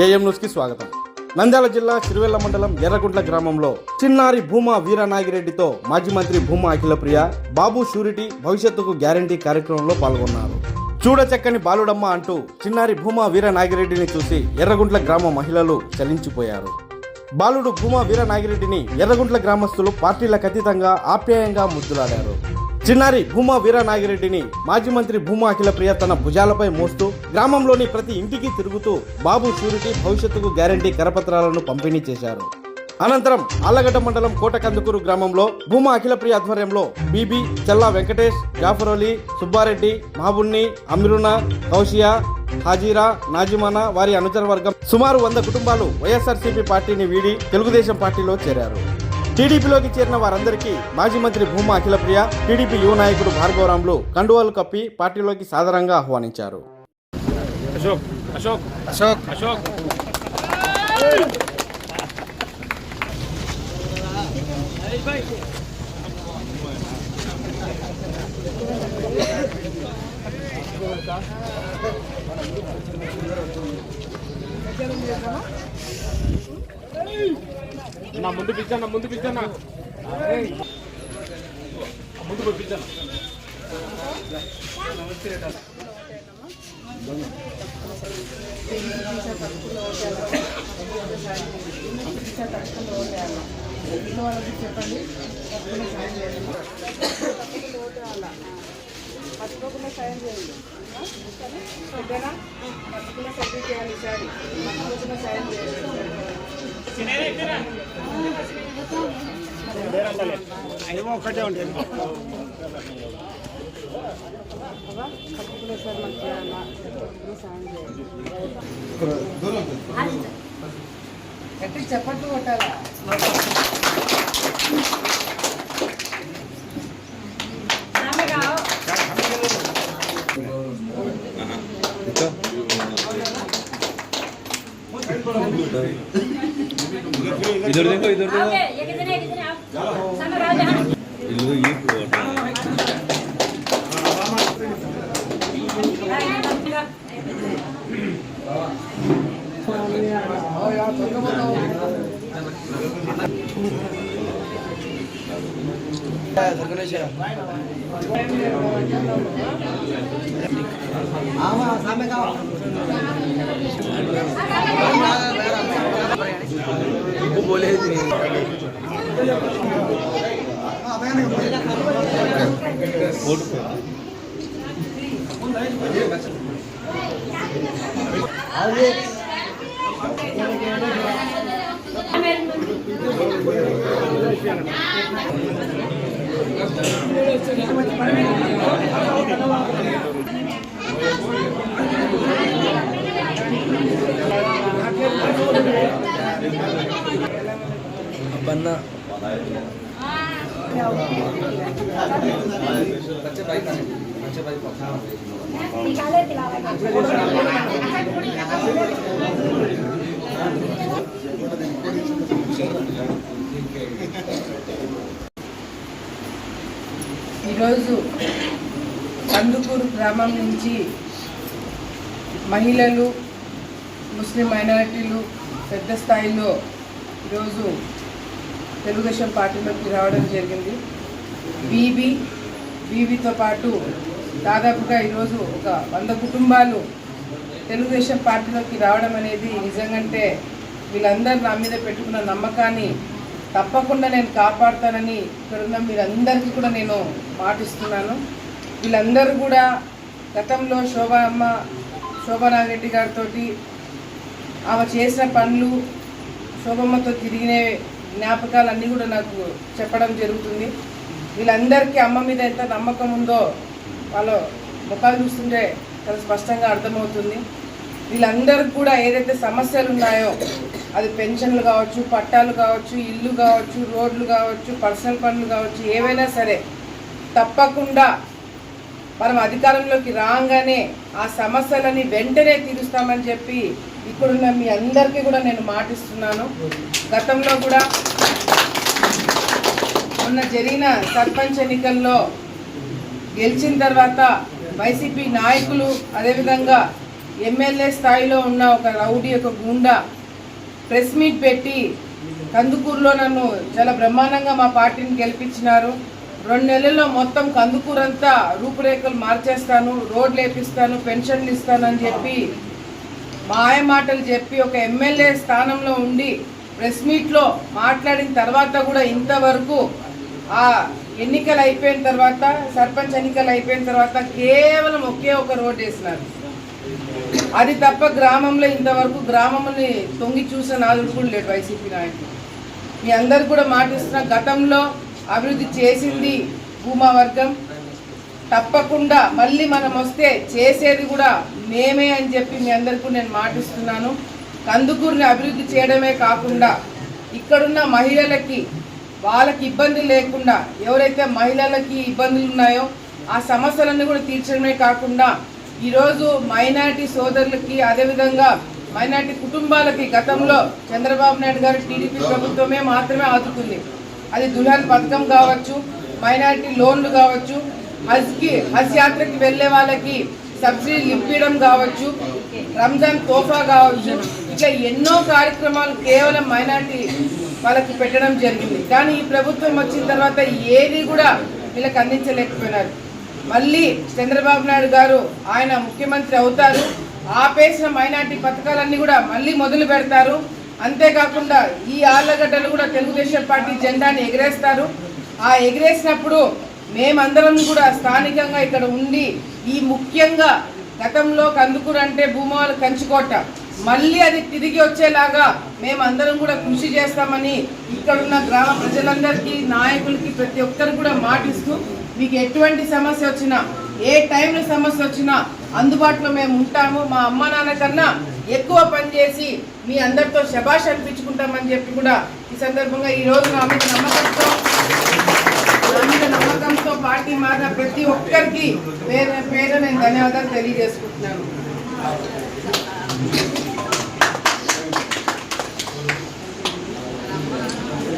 AM న్యూస్కి స్వాగతం. నంద్యాల జిల్లా సిరివెల్ల మండలం ఎర్రగుంట్ల గ్రామంలో చిన్నారి భూమా వీరనాగిరెడ్డితో మాజీ మంత్రి భూమా అఖిలప్రియ బాబు షూరిటీ భవిష్యత్తుకు గ్యారంటీ కార్యక్రమంలో పాల్గొన్నారు. చూడచక్కని బాలుడమ్మ అంటూ చిన్నారి భూమా వీరనాగిరెడ్డిని చూసి ఎర్రగుంట్ల గ్రామ మహిళలు చలించిపోయారు. బాలుడు భూమా వీరనాగిరెడ్డిని ఎర్రగుంట్ల గ్రామస్తులు పార్టీలకు అతీతంగా ఆప్యాయంగా ముద్దులాడారు. చిన్నారి భూమా వీరనాగిరెడ్డిని మాజీ మంత్రి భూమా అఖిలప్రియ తన భుజాలపై మోస్తూ గ్రామంలోని ప్రతి ఇంటికి తిరుగుతూ బాబు షూరిటీ భవిష్యత్తుకు గ్యారంటీ కరపత్రాలను పంపిణీ చేశారు. అనంతరం ఆళ్ళగడ్డ మండలం కోటకందుకూరు గ్రామంలో భూమా అఖిలప్రియ ఆధ్వర్యంలో బీబీ చల్లా వెంకటేష్ జాఫరోలి సుబ్బారెడ్డి మహబున్ని అమిరునా కౌషియా హాజీరా నాజిమానా వారి అనుచర వర్గం సుమారు వంద కుటుంబాలు వైఎస్ఆర్సీపీ పార్టీని వీడి తెలుగుదేశం పార్టీలో చేరారు. టీడీపీలోకి చేరిన వారందరికీ మాజీ మంత్రి భూమా అఖిలప్రియ టీడీపీ యువ నాయకుడు భార్గవరాములు కండువాలు కప్పి పార్టీలోకి సాదరంగా ఆహ్వానించారు. అశోక్ అశోక్ అశోక్. అశోక్. నా ముందు పిచ్చన్న ముందు పిచ్చన్న ముందు పిచ్చన్న మర్చిపోకుండా సాయం చేయండి ఓకేనా మర్చిపోకుండా సర్వీస్ చేయాలి ఈసారి. మర్చిపోకుండా సాయం చేయండి ఒకటే ఉంటుంది. బాబా కొట్టాలా इधर देखो इधर देखो ओके ये कितने कितने आप सामने 머리카락. 아빠나 ఈరోజు కందుకూరు గ్రామం నుంచి మహిళలు ముస్లిం మైనారిటీలు పెద్ద స్థాయిలో ఈరోజు తెలుగుదేశం పార్టీలోకి రావడం జరిగింది. బీబీ బీబీతో పాటు దాదాపుగా ఈరోజు ఒక వంద కుటుంబాలు తెలుగుదేశం పార్టీలోకి రావడం అనేది నిజంగంటే వీళ్ళందరూ నా మీద పెట్టుకున్న నమ్మకాన్ని తప్పకుండా నేను కాపాడుతానని ఇక్కడున్న మీరందరికీ కూడా నేను మాటిస్తున్నాను. వీళ్ళందరూ కూడా గతంలో శోభా అమ్మ శోభానారెడ్డి గారితో ఆమె చేసిన పనులు శోభమ్మతో తిరిగిన జ్ఞాపకాలన్నీ కూడా నాకు చెప్పడం జరుగుతుంది. వీళ్ళందరికీ అమ్మ మీద ఎంత నమ్మకం ఉందో వాళ్ళ ముఖాలు చూస్తుంటే చాలా స్పష్టంగా అర్థమవుతుంది. వీళ్ళందరికీ కూడా ఏదైతే సమస్యలు ఉన్నాయో అది పెన్షన్లు కావచ్చు పట్టాలు కావచ్చు ఇల్లు కావచ్చు రోడ్లు కావచ్చు పర్సనల్ పనులు కావచ్చు ఏవైనా సరే తప్పకుండా మనం అధికారంలోకి రాగానే ఆ సమస్యలని వెంటనే తీరుస్తామని చెప్పి ఇక్కడున్న మీ అందరికీ కూడా నేను మాటిస్తున్నాను. గతంలో కూడా మొన్న జరిగిన సర్పంచ్ ఎన్నికల్లో గెలిచిన తర్వాత వైసీపీ నాయకులు అదేవిధంగా ఎమ్మెల్యే స్థాయిలో ఉన్న ఒక రౌడీ ఒక గుండా ప్రెస్ మీట్ పెట్టి కందుకూరులో నన్ను చాలా బ్రహ్మాండంగా మా పార్టీని గెలిపించినారు. రెండు నెలల్లో మొత్తం కందుకూరంతా రూపురేఖలు మార్చేస్తాను రోడ్లు వేపిస్తాను పెన్షన్లు ఇస్తాను అని చెప్పి మాయ మాటలు చెప్పి ఒక ఎమ్మెల్యే స్థానంలో ఉండి ప్రెస్ మీట్లో మాట్లాడిన తర్వాత కూడా ఇంతవరకు ఆ ఎన్నికలు అయిపోయిన తర్వాత సర్పంచ్ ఎన్నికలు అయిపోయిన తర్వాత కేవలం ఒకే ఒక రోడ్ వేసినారు. అది తప్ప గ్రామంలో ఇంతవరకు గ్రామంని తొంగి చూసిన నాలుగు కూడా లేడు వైసీపీ నాయకులు మీ అందరు కూడా మాటిస్తున్న గతంలో అభివృద్ధి చేసింది భూమా వర్గం. తప్పకుండా మళ్ళీ మనం వస్తే చేసేది కూడా మేమే అని చెప్పి మీ అందరికీ నేను మాటిస్తున్నాను కందుకూరుని అభివృద్ధి చేయడమే కాకుండా ఇక్కడున్న మహిళలకి వాళ్ళకి ఇబ్బంది లేకుండా ఎవరైతే మహిళలకి ఇబ్బందులు ఉన్నాయో ఆ సమస్యలన్నీ కూడా తీర్చడమే కాకుండా ఈరోజు మైనారిటీ సోదరులకి అదేవిధంగా మైనార్టీ కుటుంబాలకి గతంలో చంద్రబాబు నాయుడు గారు టీడీపీ ప్రభుత్వమే మాత్రమే ఆదుకుంది. అది దుల్హన్ పథకం కావచ్చు మైనారిటీ లోన్లు కావచ్చు హజ్కి హజ్ యాత్రకి వెళ్ళే వాళ్ళకి సబ్సిడీలు ఇప్పించడం కావచ్చు రంజాన్ తోఫా కావచ్చు. ఇట్లా ఎన్నో కార్యక్రమాలు కేవలం మైనార్టీ వాళ్ళకి పెట్టడం జరిగింది. కానీ ఈ ప్రభుత్వం వచ్చిన తర్వాత ఏది కూడా వీళ్ళకి అందించలేకపోయినారు. మళ్ళీ చంద్రబాబు నాయుడు గారు ఆయన ముఖ్యమంత్రి అవుతారు. ఆపేసిన మైనార్టీ పథకాలన్నీ కూడా మళ్ళీ మొదలు పెడతారు. అంతేకాకుండా ఈ ఆళ్ళగడ్డలు కూడా తెలుగుదేశం పార్టీ జెండాని ఎగరేస్తారు. ఆ ఎగరేసినప్పుడు మేమందరం కూడా స్థానికంగా ఇక్కడ ఉండి ఈ ముఖ్యంగా గతంలో కందుకూరు అంటే భూమాలు కంచుకోట మళ్ళీ అది తిరిగి వచ్చేలాగా మేమందరం కూడా కృషి చేస్తామని ఇక్కడున్న గ్రామ ప్రజలందరికీ నాయకులకి ప్రతి ఒక్కరు కూడా మాటిస్తూ మీకు ఎటువంటి సమస్య వచ్చినా ఏ టైంలో సమస్య వచ్చినా అందుబాటులో మేము ఉంటాము. మా అమ్మ నాన్న కన్నా ఎక్కువ పనిచేసి మీ అందరితో శబాష్ అనిపించుకుంటామని చెప్పి కూడా ఈ సందర్భంగా ఈ రోజు నా మీద నమ్మకంతో నా మీద నమ్మకంతో పార్టీ మాత్రం ప్రతి ఒక్కరికి పేరు పేరు నేను ధన్యవాదాలు తెలియజేసుకుంటున్నాను.